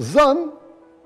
Zan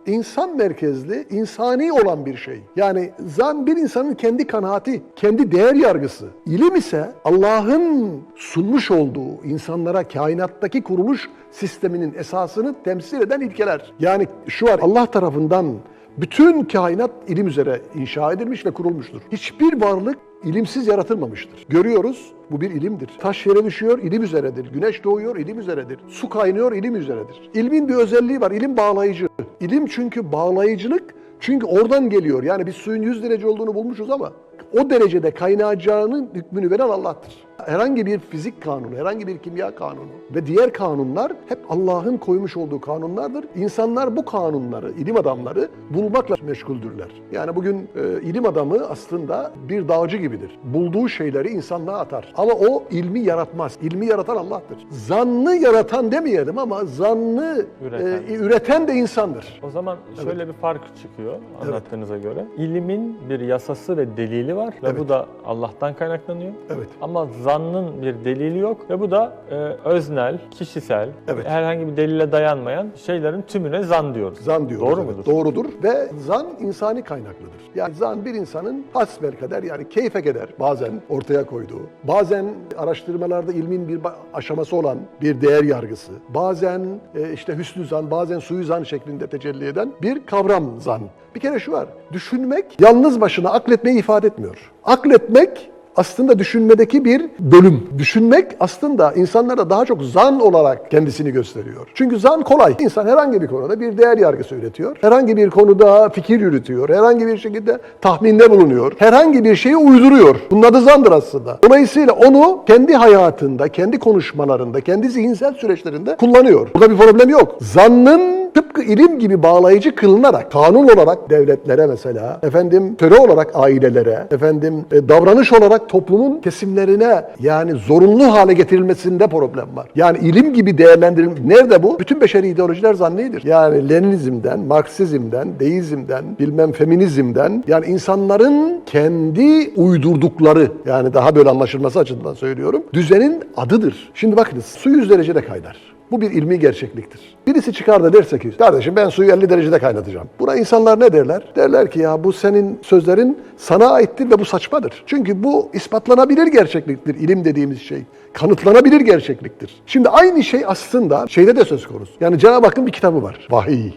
insan merkezli, insani olan bir şey. Yani zan bir insanın kendi kanaati, kendi değer yargısı. İlim ise Allah'ın sunmuş olduğu insanlara kainattaki kuruluş sisteminin esasını temsil eden ilkeler. Yani şu var Allah tarafından bütün kainat ilim üzere inşa edilmiş ve kurulmuştur. Hiçbir varlık ilimsiz yaratılmamıştır. Görüyoruz bu bir ilimdir. Taş yere düşüyor ilim üzeredir. Güneş doğuyor ilim üzeredir. Su kaynıyor ilim üzeredir. İlmin bir özelliği var. İlim bağlayıcı. İlim çünkü bağlayıcılık çünkü oradan geliyor. Yani biz suyun 100 derece olduğunu bulmuşuz ama o derecede kaynayacağının hükmünü veren Allah'tır. Herhangi bir fizik kanunu, herhangi bir kimya kanunu ve diğer kanunlar hep Allah'ın koymuş olduğu kanunlardır. İnsanlar bu kanunları, ilim adamları bulmakla meşguldürler. Yani bugün e, ilim adamı aslında bir dağcı gibidir. Bulduğu şeyleri insanlığa atar. Ama o ilmi yaratmaz. İlmi yaratan Allah'tır. Zannı yaratan demeyelim ama zannı Üreten. e, üreten de insandır. O zaman şöyle bir fark çıkıyor anlattığınıza göre. İlimin bir yasası ve delili var ve Evet. bu da Allah'tan kaynaklanıyor. Evet. Ama zannın bir delili yok ve bu da e, öznel, kişisel, Evet. herhangi bir delile dayanmayan şeylerin tümüne zan diyoruz. Zan diyoruz. Doğru evet. mudur? Doğrudur ve zan insani kaynaklıdır. Yani zan bir insanın hasbelkader yani keyfe keder bazen ortaya koyduğu, bazen araştırmalarda ilmin bir ba- aşaması olan bir değer yargısı, bazen e, işte hüsnü zan, bazen suyu zan şeklinde tecelli eden bir kavram zan. Bir kere şu var, düşünmek yalnız başına akletmeyi ifade etmiyor. Akletmek aslında düşünmedeki bir bölüm. Düşünmek aslında insanlara daha çok zan olarak kendisini gösteriyor. Çünkü zan kolay. İnsan herhangi bir konuda bir değer yargısı üretiyor. Herhangi bir konuda fikir yürütüyor. Herhangi bir şekilde tahminde bulunuyor. Herhangi bir şeyi uyduruyor. Bunun adı zandır aslında. Dolayısıyla onu kendi hayatında, kendi konuşmalarında, kendi zihinsel süreçlerinde kullanıyor. Burada bir problem yok. Zannın tıpkı ilim gibi bağlayıcı kılınarak kanun olarak devletlere mesela efendim töre olarak ailelere efendim e, davranış olarak toplumun kesimlerine yani zorunlu hale getirilmesinde problem var. Yani ilim gibi değerlendirilmiş. Nerede bu? Bütün beşeri ideolojiler zannidir. Yani Leninizmden, Marksizmden, deizmden, bilmem feminizmden yani insanların kendi uydurdukları yani daha böyle anlaşılması açısından söylüyorum. Düzenin adıdır. Şimdi bakınız su 100 derecede kaynar. Bu bir ilmi gerçekliktir. Birisi çıkar da derse ki, kardeşim ben suyu 50 derecede kaynatacağım. Buna insanlar ne derler? Derler ki ya bu senin sözlerin sana aittir ve bu saçmadır. Çünkü bu ispatlanabilir gerçekliktir ilim dediğimiz şey. Kanıtlanabilir gerçekliktir. Şimdi aynı şey aslında şeyde de söz konusu. Yani Cenab-ı Hakk'ın bir kitabı var. Vahiy.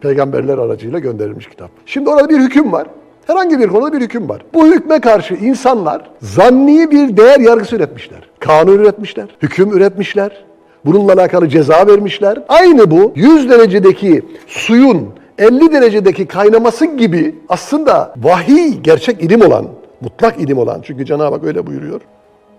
Peygamberler aracıyla gönderilmiş kitap. Şimdi orada bir hüküm var. Herhangi bir konuda bir hüküm var. Bu hükme karşı insanlar zanni bir değer yargısı üretmişler. Kanun üretmişler, hüküm üretmişler. Bununla alakalı ceza vermişler. Aynı bu 100 derecedeki suyun 50 derecedeki kaynaması gibi aslında vahiy gerçek ilim olan, mutlak ilim olan. Çünkü Cenab-ı Hak öyle buyuruyor.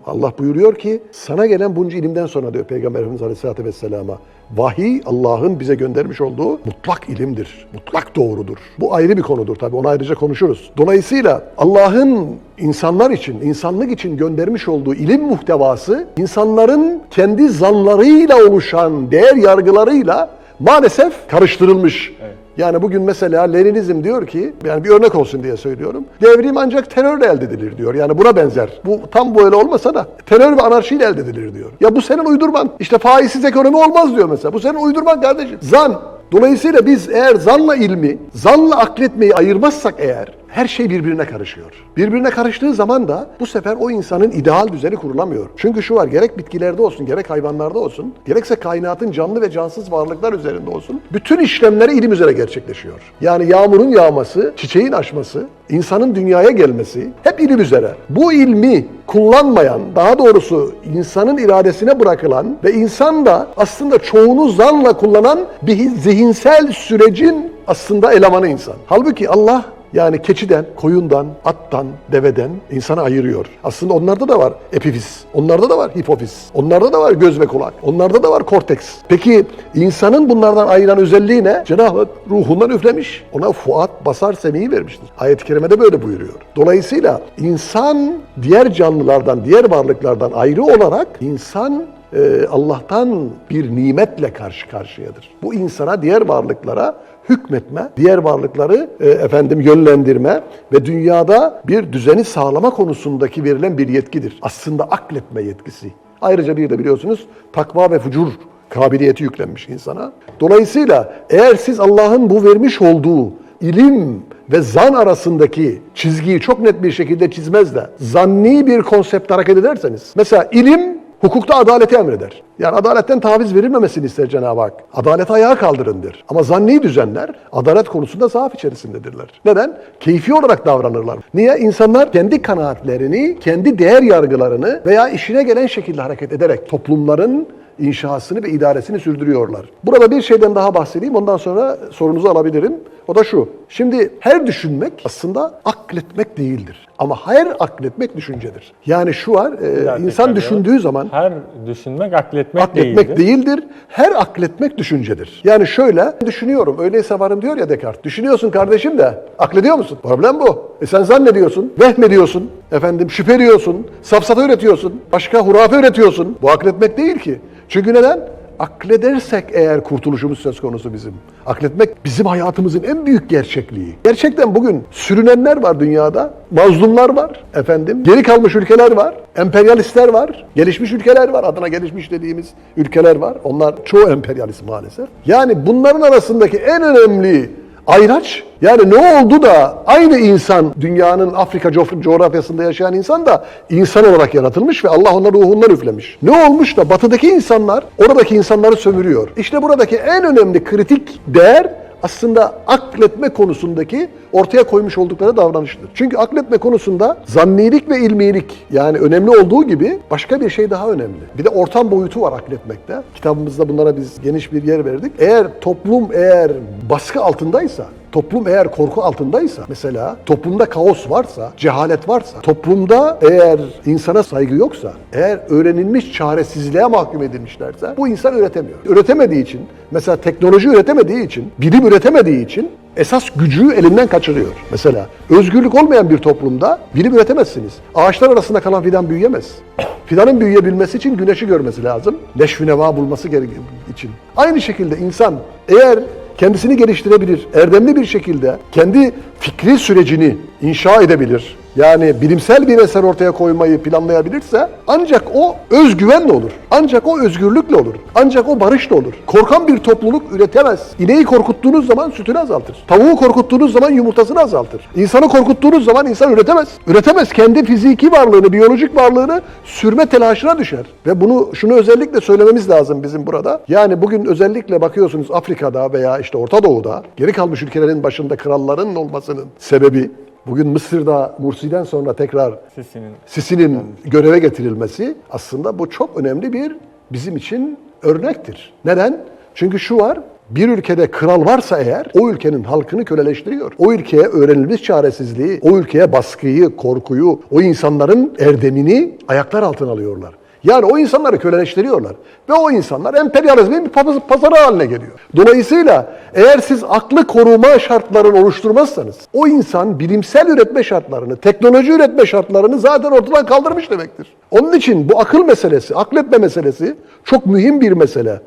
Allah buyuruyor ki sana gelen bunca ilimden sonra diyor Peygamber Efendimiz Aleyhisselatü Vesselam'a vahiy Allah'ın bize göndermiş olduğu mutlak ilimdir. Mutlak doğrudur. Bu ayrı bir konudur tabii onu ayrıca konuşuruz. Dolayısıyla Allah'ın insanlar için, insanlık için göndermiş olduğu ilim muhtevası insanların kendi zanlarıyla oluşan değer yargılarıyla maalesef karıştırılmış. Yani bugün mesela Leninizm diyor ki, yani bir örnek olsun diye söylüyorum. Devrim ancak terörle elde edilir diyor. Yani buna benzer. Bu tam böyle olmasa da terör ve anarşiyle elde edilir diyor. Ya bu senin uydurman. İşte faizsiz ekonomi olmaz diyor mesela. Bu senin uydurman kardeşim. Zan. Dolayısıyla biz eğer zanla ilmi, zanla akletmeyi ayırmazsak eğer her şey birbirine karışıyor. Birbirine karıştığı zaman da bu sefer o insanın ideal düzeni kurulamıyor. Çünkü şu var gerek bitkilerde olsun, gerek hayvanlarda olsun, gerekse kainatın canlı ve cansız varlıklar üzerinde olsun, bütün işlemleri ilim üzere gerçekleşiyor. Yani yağmurun yağması, çiçeğin açması, insanın dünyaya gelmesi hep ilim üzere. Bu ilmi kullanmayan, daha doğrusu insanın iradesine bırakılan ve insan da aslında çoğunu zanla kullanan bir zihinsel sürecin aslında elemanı insan. Halbuki Allah yani keçiden, koyundan, attan, deveden insanı ayırıyor. Aslında onlarda da var epifiz, onlarda da var hipofiz, onlarda da var göz ve kulak, onlarda da var korteks. Peki insanın bunlardan ayıran özelliği ne? Cenab-ı ruhundan üflemiş. Ona fuat, basar, semiyi vermiştir. Ayet-i kerimede böyle buyuruyor. Dolayısıyla insan diğer canlılardan, diğer varlıklardan ayrı olarak insan e, Allah'tan bir nimetle karşı karşıyadır. Bu insana diğer varlıklara hükmetme, diğer varlıkları e, efendim yönlendirme ve dünyada bir düzeni sağlama konusundaki verilen bir yetkidir. Aslında akletme yetkisi. Ayrıca bir de biliyorsunuz takva ve fucur kabiliyeti yüklenmiş insana. Dolayısıyla eğer siz Allah'ın bu vermiş olduğu ilim ve zan arasındaki çizgiyi çok net bir şekilde çizmez de zanni bir konsepte hareket ederseniz. Mesela ilim hukukta adaleti emreder. Yani adaletten taviz verilmemesini ister Cenab-ı Hak. Adaleti ayağa kaldırın der. Ama zanni düzenler adalet konusunda zaaf içerisindedirler. Neden? Keyfi olarak davranırlar. Niye? İnsanlar kendi kanaatlerini, kendi değer yargılarını veya işine gelen şekilde hareket ederek toplumların inşasını ve idaresini sürdürüyorlar. Burada bir şeyden daha bahsedeyim. Ondan sonra sorunuzu alabilirim. O da şu. Şimdi her düşünmek aslında akletmek değildir. Ama her akletmek düşüncedir. Yani şu var, e, insan düşündüğü zaman Her düşünmek akletmek, akletmek değildir. değildir. Her akletmek düşüncedir. Yani şöyle düşünüyorum. Öyleyse varım diyor ya Descartes. Düşünüyorsun kardeşim de aklediyor musun? Problem bu. E sen zannediyorsun, vehmediyorsun, efendim şüphe ediyorsun, safsata üretiyorsun, başka hurafe üretiyorsun. Bu akletmek değil ki. Çünkü neden? Akledersek eğer kurtuluşumuz söz konusu bizim. Akletmek bizim hayatımızın en büyük gerçekliği. Gerçekten bugün sürünenler var dünyada. Mazlumlar var efendim. Geri kalmış ülkeler var. Emperyalistler var. Gelişmiş ülkeler var. Adına gelişmiş dediğimiz ülkeler var. Onlar çoğu emperyalist maalesef. Yani bunların arasındaki en önemli ayraç yani ne oldu da aynı insan dünyanın Afrika coğrafyasında yaşayan insan da insan olarak yaratılmış ve Allah ona ruhundan üflemiş. Ne olmuş da batıdaki insanlar oradaki insanları sömürüyor. İşte buradaki en önemli kritik değer aslında akletme konusundaki ortaya koymuş oldukları davranıştır. Çünkü akletme konusunda zannilik ve ilmilik yani önemli olduğu gibi başka bir şey daha önemli. Bir de ortam boyutu var akletmekte. Kitabımızda bunlara biz geniş bir yer verdik. Eğer toplum eğer baskı altındaysa Toplum eğer korku altındaysa mesela toplumda kaos varsa, cehalet varsa, toplumda eğer insana saygı yoksa, eğer öğrenilmiş çaresizliğe mahkum edilmişlerse bu insan üretemiyor. Üretemediği için, mesela teknoloji üretemediği için, bilim üretemediği için esas gücü elinden kaçırıyor. Mesela özgürlük olmayan bir toplumda bilim üretemezsiniz. Ağaçlar arasında kalan fidan büyüyemez. Fidanın büyüyebilmesi için güneşi görmesi lazım. Neşvi neva bulması için. Aynı şekilde insan eğer kendisini geliştirebilir, erdemli bir şekilde kendi fikri sürecini inşa edebilir. Yani bilimsel bir eser ortaya koymayı planlayabilirse ancak o özgüvenle olur. Ancak o özgürlükle olur. Ancak o barışla olur. Korkan bir topluluk üretemez. İneği korkuttuğunuz zaman sütünü azaltır. Tavuğu korkuttuğunuz zaman yumurtasını azaltır. İnsanı korkuttuğunuz zaman insan üretemez. Üretemez. Kendi fiziki varlığını, biyolojik varlığını sürme telaşına düşer. Ve bunu şunu özellikle söylememiz lazım bizim burada. Yani bugün özellikle bakıyorsunuz Afrika'da veya işte Orta Doğu'da geri kalmış ülkelerin başında kralların olmasının sebebi Bugün Mısır'da Mursi'den sonra tekrar Sisi'nin Sisi'nin göreve getirilmesi aslında bu çok önemli bir bizim için örnektir. Neden? Çünkü şu var, bir ülkede kral varsa eğer o ülkenin halkını köleleştiriyor. O ülkeye öğrenilmiş çaresizliği, o ülkeye baskıyı, korkuyu, o insanların erdemini ayaklar altına alıyorlar. Yani o insanları köleleştiriyorlar. Ve o insanlar emperyalizmin bir paz- pazarı haline geliyor. Dolayısıyla eğer siz aklı koruma şartlarını oluşturmazsanız o insan bilimsel üretme şartlarını, teknoloji üretme şartlarını zaten ortadan kaldırmış demektir. Onun için bu akıl meselesi, akletme meselesi çok mühim bir mesele.